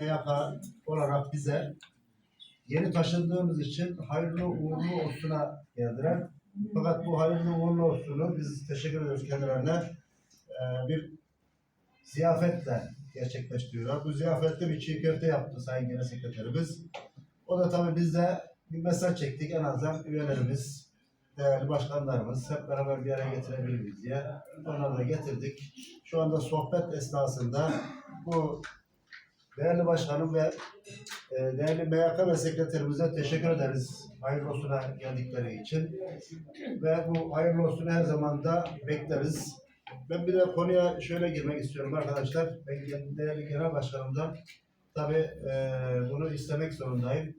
MYK olarak bize yeni taşındığımız için hayırlı uğurlu olsuna geldiler. Fakat bu hayırlı uğurlu olsunu biz teşekkür ediyoruz kendilerine. Ee, bir ziyafetle gerçekleştiriyorlar. Bu ziyafette bir çiğ köfte yaptı Sayın Genel Sekreterimiz. O da tabii biz de bir mesaj çektik. En azından üyelerimiz, değerli başkanlarımız hep beraber bir araya getirebilir diye. Onları da getirdik. Şu anda sohbet esnasında bu değerli başkanım ve e, değerli MYK ve sekreterimize teşekkür ederiz hayırlı olsuna geldikleri için. Ve bu hayırlı olsunu her zaman da bekleriz. Ben bir de konuya şöyle girmek istiyorum arkadaşlar. Ben değerli genel başkanımdan tabii e, bunu istemek zorundayım.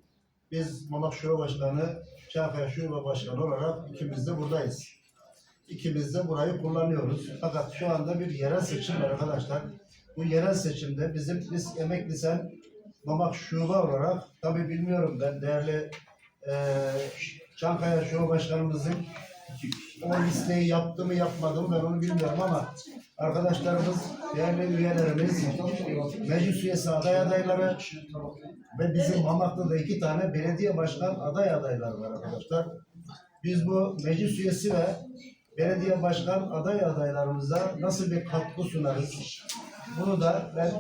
Biz Mamak Şube Başkanı, Çağkaya Şube Başkanı olarak ikimiz de buradayız. İkimiz de burayı kullanıyoruz. Fakat şu anda bir seçim var arkadaşlar. Bu yerel seçimde bizim biz emekli sen Mamak Şube olarak tabii bilmiyorum ben değerli e, Çankaya Şube Başkanımızın o listeyi yaptı mı yapmadı mı ben onu bilmiyorum ama arkadaşlarımız, değerli üyelerimiz, meclis üyesi aday adayları ve bizim Mamak'ta da iki tane belediye başkan aday adayları var arkadaşlar. Biz bu meclis üyesi ve belediye başkan aday adaylarımıza nasıl bir katkı sunarız? Bunu da ben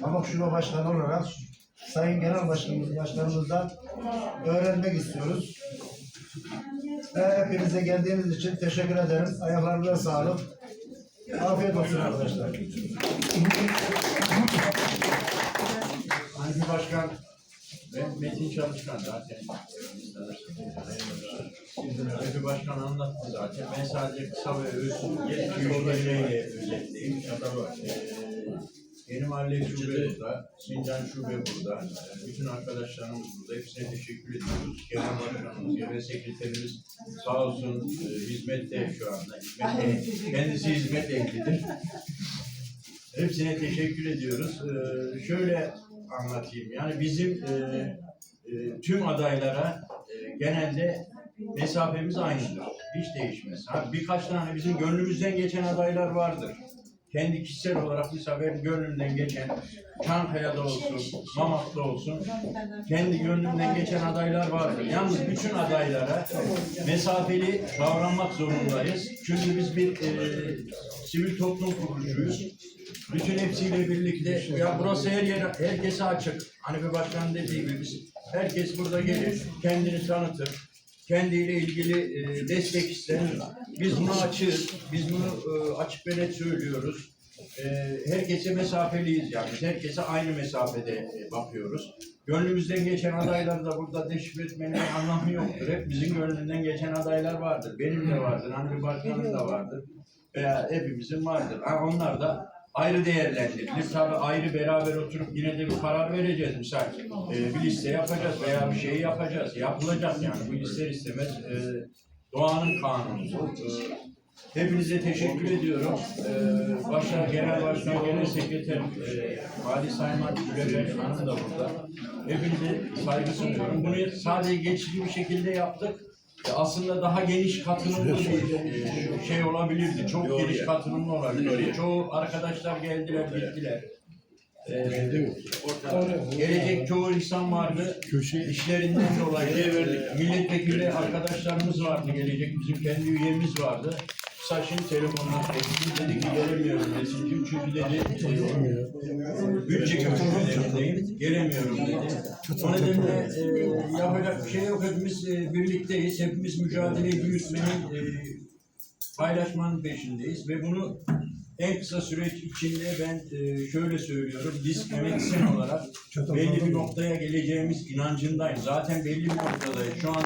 Mamak Şube Başkanı olarak Sayın Genel Başkanımız, Başkanımızdan öğrenmek istiyoruz. Ve hepinize geldiğiniz için teşekkür ederim. Ayaklarınıza sağlık. Afiyet olsun arkadaşlar. Hanifi Başkan ve Metin Çalışkan zaten. Hanifi Başkan anlattı zaten. Ben sadece kısa ve öz yetkiyle özetleyeyim. Ee, Yeni Mahalle Şube burada, Sincan Şube burada, bütün arkadaşlarımız burada. Hepsine teşekkür ediyoruz. Genel Başkanımız, Genel Sekreterimiz sağ olsun e, hizmette şu anda. Hizmette, kendisi hizmet ehlidir. Hepsine teşekkür ediyoruz. Ee, şöyle anlatayım. Yani bizim e, e, tüm adaylara e, genelde mesafemiz aynıdır. Hiç değişmez. Ha, birkaç tane bizim gönlümüzden geçen adaylar vardır. Kendi kişisel olarak mesela benim gönlümden geçen Çankaya'da olsun, Mamak'ta olsun kendi gönlümden geçen adaylar vardır. Yalnız bütün adaylara mesafeli davranmak zorundayız. Çünkü biz bir e, sivil toplum kuruluşuyuz. Bütün hepsiyle birlikte ya burası her yere herkese açık. Hani bir başkan dediği gibi biz herkes burada gelir, kendini tanıtır. Kendiyle ilgili e, destek ister. Biz bunu açığız. Biz bunu e, açık ve net söylüyoruz. E, herkese mesafeliyiz yani. Biz herkese aynı mesafede e, bakıyoruz. Gönlümüzden geçen adayları da burada deşifre etmenin anlamı yoktur. Hep bizim gönlünden geçen adaylar vardır. Benim de vardır. Bir başkanın da vardır. Veya hepimizin vardır. Ha, onlar da ayrı değerlendirilir. Tabii ayrı beraber oturup yine de bir karar vereceğiz. Misal e, bir liste yapacağız veya bir şey yapacağız. Yapılacak yani. Bu ister istemez e, doğanın kanunu. E, Hepinize teşekkür ediyorum. Ee, başta Genel Başkan, Genel Sekreter, e, Vali Sayman Güler Hanım da burada. Hepinize saygı sunuyorum. Bunu sadece geçici bir şekilde yaptık. E, Aslında daha geniş katılımlı bir e, şey olabilirdi. Çok geniş katılımlı olabilirdi. Çoğu arkadaşlar geldiler, gittiler. Ee, gelecek çoğu insan vardı. İşlerinden dolayı milletvekili arkadaşlarımız vardı. Gelecek bizim kendi üyemiz vardı. Saçın telefonuna teknik dedi ki gelemiyorum Nesin'cim çünkü dedi e, bütçe görüşmelerindeyim gelemiyorum dedi. O nedenle e, yapacak bir şey yok hepimiz e, birlikteyiz. Hepimiz mücadeleyi büyütmenin e, paylaşmanın peşindeyiz ve bunu en kısa süreç içinde ben e, şöyle söylüyorum. Biz emeklisin olarak belli bir noktaya geleceğimiz inancındayım. Zaten belli bir noktadayız. Şu an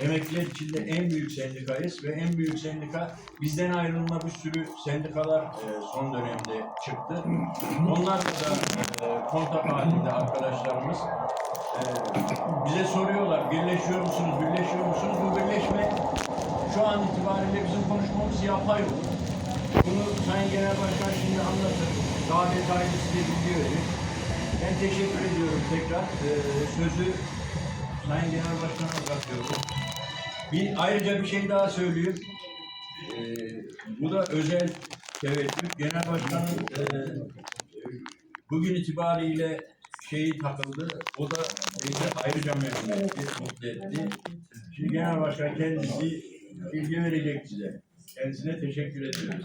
emekliler içinde en büyük sendikayız ve en büyük sendika bizden ayrılma bir sürü sendikalar e, son dönemde çıktı. Onlar da e, kontak halinde arkadaşlarımız. E, bize soruyorlar birleşiyor musunuz, birleşiyor musunuz? Bu birleşme şu an itibariyle bizim konuşmamız yapay olur. Bunu Sayın Genel Başkan şimdi anlatır. Daha detaylı size bilgi verir. Ben teşekkür ediyorum tekrar. Ee, sözü Sayın Genel Başkan'a bırakıyorum. Bir, ayrıca bir şey daha söyleyeyim. Ee, bu da özel teveccüh. Genel Başkan'ın e, bugün itibariyle şeyi takıldı. O da bizi ayrıca memnun etti, mutlu etti. Şimdi Genel Başkan kendisi bilgi verecek size. Kendisine teşekkür ediyoruz.